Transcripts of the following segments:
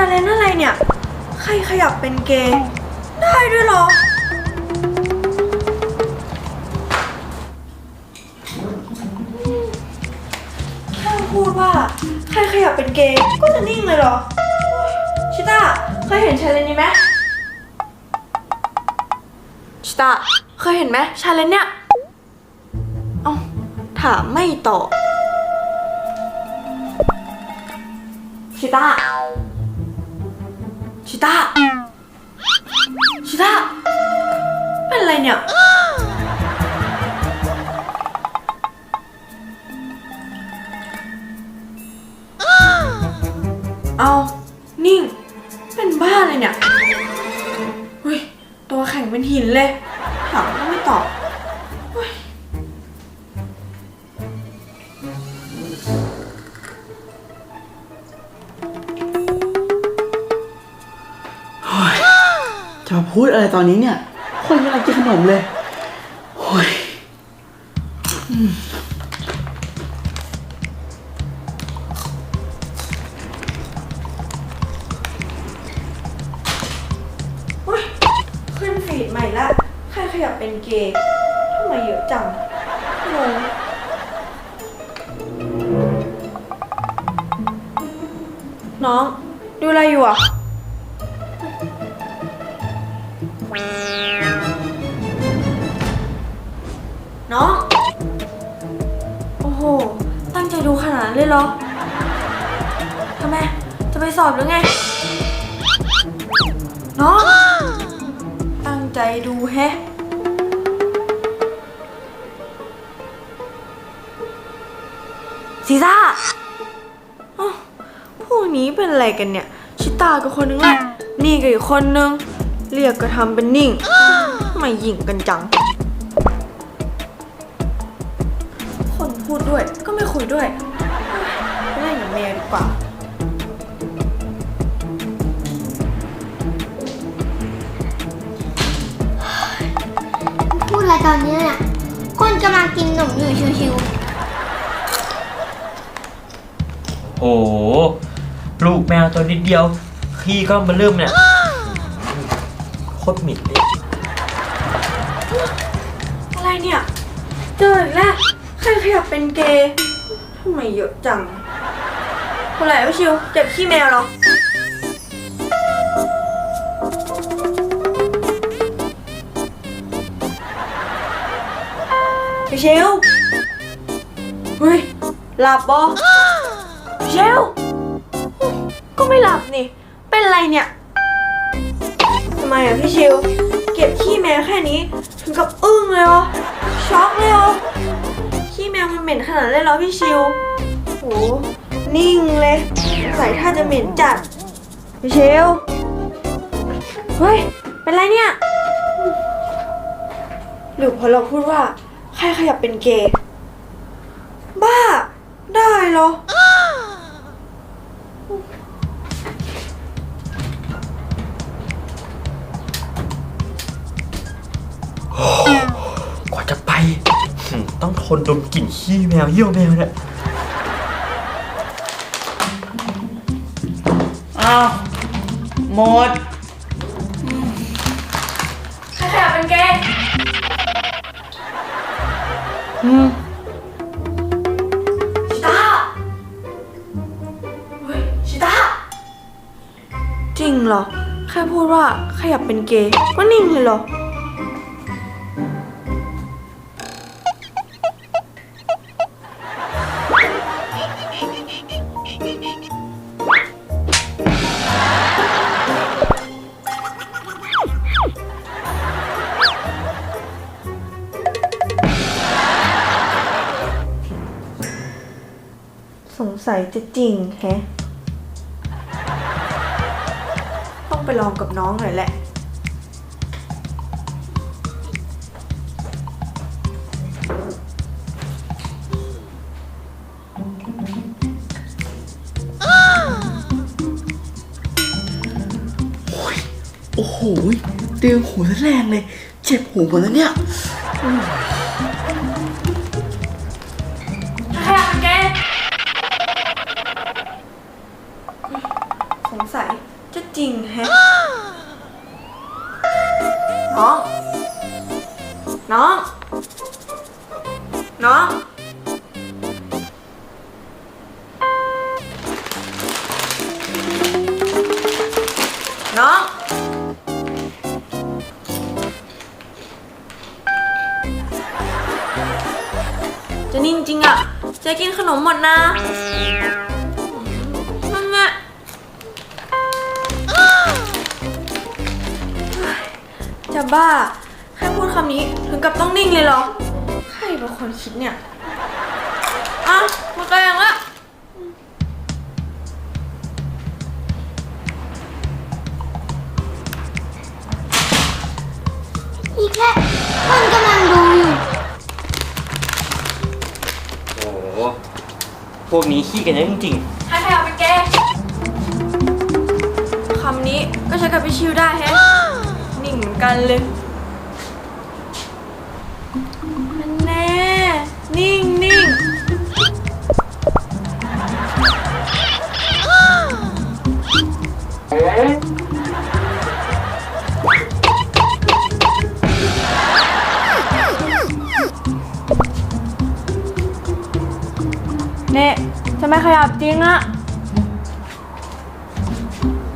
าเลนอะไรเนี่ย ใครขยับเป็นเกย์ได้ด้วยเหรอ แค่พูดว่า ใครขยับเป็นเกย์ก็จะนิ่งเลยเหรอ ชิต้าเคยเห็นชาเลนนี้ไหมชิต้าเคยเห็นไหมชาเลนเนี่ย เอ้าถามไม่ตอบชิต้า ชิต้า ชิต้า เป็นอะไรเนี่ย เอานิ่ง เป็นบ้าเลยเนี่ยเฮ้ย ตัวแข็งเป็นหินเลยถามก็ไม่ตอบ อะไรตอนนี้เนี่ย คนกำลังกินขนมเลยโอ้ยเฮ้ยขึ้นฟีดใหม่ละใครขยับเป็นเกย์ทำไมเยอะจังงงน้อง ดูอะไรอยู่อะ น้อง โอ้โห ตั้งใจดูขนาดนั้นเลยเหรอทำไม จะไปสอบหรือไง น้อง ตั้งใจดูแฮะ ซีซ่าอ้าวพวกนี้เป็นอะไรกันเนี่ย ชิตากับคนนึงแหละ นี่กับอีกคนนึง เรียกก็ทำเป็นนิ่งทำไมหยิ่งกันจัง คนพูดด้วยก็ไม่คุยด้วยไปเล่นกับแมวดีกว่า พูดอะไรตอนนี้เนี่ยคนกำลังกินขนมอยู่ชิวโอ้โหลูกแมวตัวนิดเดียว ขี้ก็มาเริ่มเนี่ยโค ตรหมิ่นเลยอะไรเนี่ย เจออีกแล้วใครขยับเป็นเกย์ทำไมเยอะจังคนไหนวะชิวเจ็บขี้แมวเหรอ พี่ชิวเฮ้ย หลับปะพี่ชิวก็ไม่หลับนี่ เป็นไรเนี่ย ทำไมอะพี่ชิว เก็บขี้แมวแค่นี้ ถึงกับอึ้งเลยเหรอช็อกเลยเหรอขี้แมวมันเหม็นขนาดนั้นเลยเหรอพี่ชิวโหนิ่งเลยใส่ท่าจะเหม็นจัดพี่ชิวเฮ้ยเป็นไรเนี่ยหรือพอเราพูดว่า ใครขยับเป็นเกย์บ้า ได้เหรอ นดมกลิ่นขี้แมวเยี่ยวแมวเนี่ยอ้าวหมด ใครขยับเป็นเกย์อืมชิตาเฮ้ยชิตาจริงเหรอ แค่พูดว่าขยับเป็นเกย์ก็นิ่งเลยเหรอ สงสัยจะจริงแฮะ ต้องไปลองกับน้องหน่อยแหละ โอ้โหดึงหูซะแรงเลย เจ็บหูหมดแล้วเนี่ย น้อง จะนิ่งจริงอะ จะกินขนมหมดนะนั่นแหลจะบ้า แค่พูดคำนี้ถึงกับต้องนิ่งเลยเหรอ ใครเป็นคนคิดเนี่ย อะหมดแรงละ พวกนี้ขี้กันเยอะจริงให้ใครเอาไปแก้คำนี้ก็ใช้กับพี่ชิวได้แฮะ นิ่งเหมือนกันเลย เน่จะไม่ขยับจริงอะ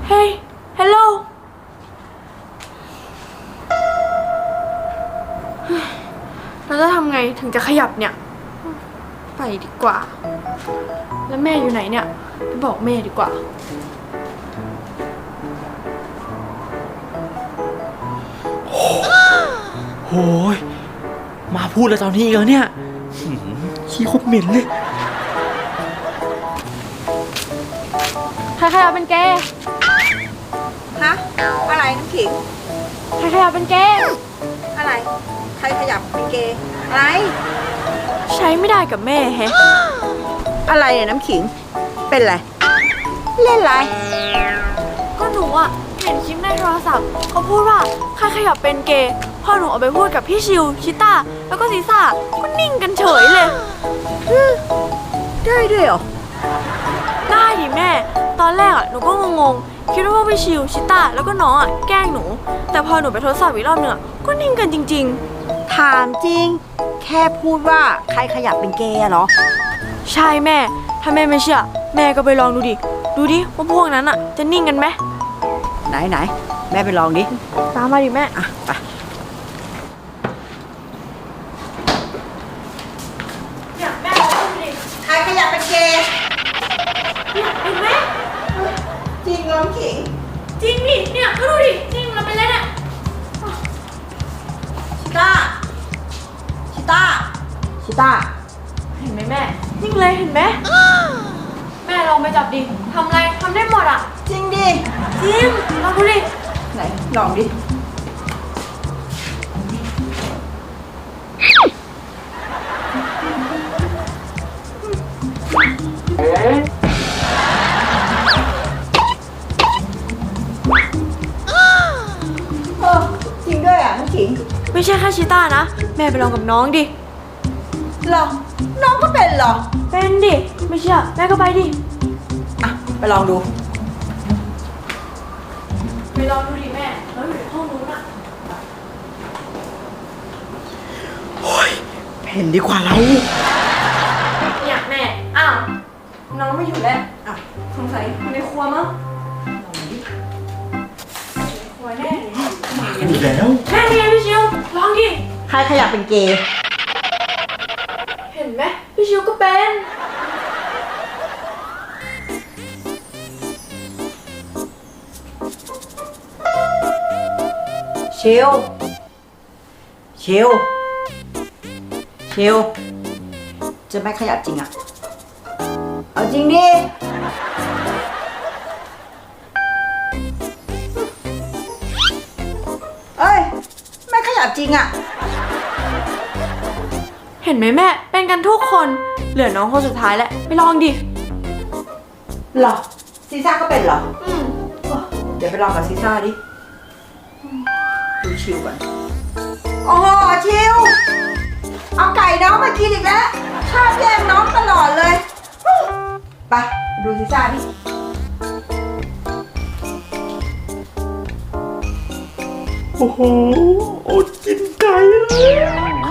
เฮ้ยฮัลโหลเราจะทำไงถึงจะขยับเนี่ย ไปดีกว่า แล้วแม่อยู่ไหนเนี่ยไปบอกแม่ดีกว่าๆโหยมาพูดแล้วตอนนี้อีกแล้วเนี่ยหืมขี้โคตรเหม็นเลย ใครขยับเป็นเกย์ฮะอะไรน้ำขิงใครขยับเป็นเกย์อะไร ใครขยับเป็นเกย์อะไร ใช้ไม่ได้กับแม่แฮะอะไรเนี่ยน้ำขิง เป็นไร เล่นไร ก็หนูอะเห็นคลิปในโทรศัพท์เขาพูดว่าใครขยับเป็นเกย์พอหนูเอาไปพูดกับพี่ชิว ชิต้า แล้วก็ซีซ่าก็นิ่งกันเฉยเลย ได้ด้วยเหรอ ได้ดิแม่ ตอนแรกอะหนูก็งงๆคิดว่าพี่ชิวชิต้าแล้วก็น้องอะแกล้งหนู แต่พอหนูไปทดสอบอีกรอบหนึงอะก็นิ่งกันจริง ถามจริง แค่พูดว่าใครขยับเป็นเกย์อะเหรอ ๆ ใช่แม่ ถ้าแม่ไม่เชื่อ แม่ก็ไปลองดูดิ ดูดิว่าพวกนั้นอะจะนิ่งกันไหมไหนไหนแม่ไปลองดิ ตามมาดิแม่ อะไป ชิต้าเห็นไหมแม่นิ่งเลยเห็นไหมแม่ลองไปจับดิทำอะไรทำได้หมดอะจริงดิจริงลองดูดิไหนลองดิ เออจริงด้วยอะน้ำขิง ไม่ใช่แค่ชิต้านะ แม่ไปลองกับน้องดิ เหรอ น้องก็เป็นเหรอ เป็นดิ ไม่เชื่อ แม่ก็ไปดิ อะ ไปลองดู ไปลองดูดิแม่เราอยู่ในห้องนู้นอะเห็นดีกว่าเรา เนี่ยแม่ อ้าว น้องไม่อยู่แล้วอะสงสัยอยู่ในครัวมั้งอยู่ในครัวแน่เลยกันอีกแล้ว แม่นี่ไงพี่ชิวลองดิ ใครขยับเป็นเกย์เห็นไหม พี่ชิวก็เป็นชลเชลเชลจะไม่ขยับจริงอะ เอาจริงดิ เอ้ย ไม่ขยับจริงอะ เห็นไหมแม่ เป็นกันทุกคน เหลือน้องคนสุดท้ายแล้วไปลองดิเหรอซีซ่าก็เป็นเหรอ อืมเดี๋ยวไปลองกับซีซ่าดิ ดูชิวก่อนโอ้โหชิว เอาไก่น้องมากินอีกแล้ว ชอบแย่งน้องตลอดเลย ไปดูซีซ่าดิ โอ้โห อดกินไก่เลย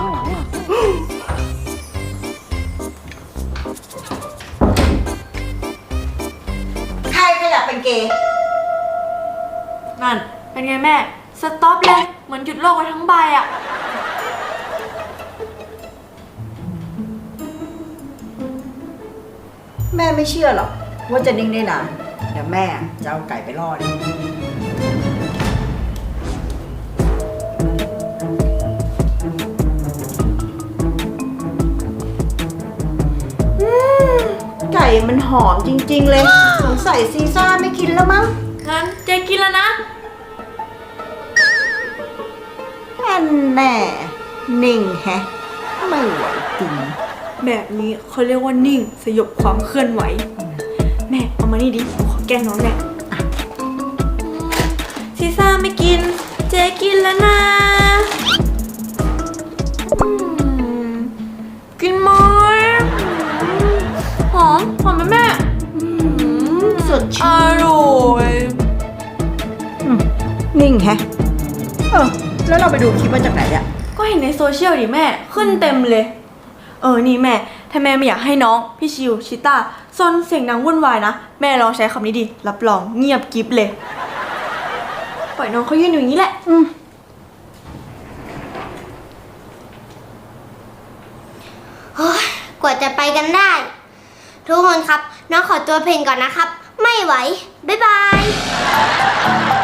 ใครขยับเป็นเกย์นั่น เป็นไงแม่ สต็อปเลย เหมือนหยุดโลกไว้ทั้งใบอะแม่ไม่เชื่อหรอกว่าจะนิ่งได้นานเดี๋ยวแม่จะเอาไก่ไปล่อเองอืมไก่มันหอมจริงๆเลย งสัยซีซ่าไม่กินแล้วมั้งงั้นเจ๊กินแล้วนะอันแน่นิ่งแฮะไม่ไหวจริงแบบนี้เขาเรียกว่านิ่งสยบความเคลื่อนไหว แม่เอามานี่ดิขอแกล้งน้องแน่ซีซ่าไม่กิน เจ๊กินแล้วนะ สดอชื่นร่อยนิ่งแฮะเออแล้วเราไปดูคลิปมาจากไหนอะก็เห็นในโซเชียลดิแม่ขึ้นเต็มเลย เออนี่แม่ถ้าแม่ไม่อยากให้น้อง พี่ชิวชิต้าซอนเสียงดังวุ่นวายนะ แม่ลองใช้คำนี้ดิรับรองเงียบกริบเลย ปล่อยน้องเขายืนอยู่อย่างนี้แหละ อืมโอ้ยกว่าจะไปกันได้ ทุกคนครับ น้องขอตัวเพลงก่อนนะครับ ไม่ไหว บ๊ายบาย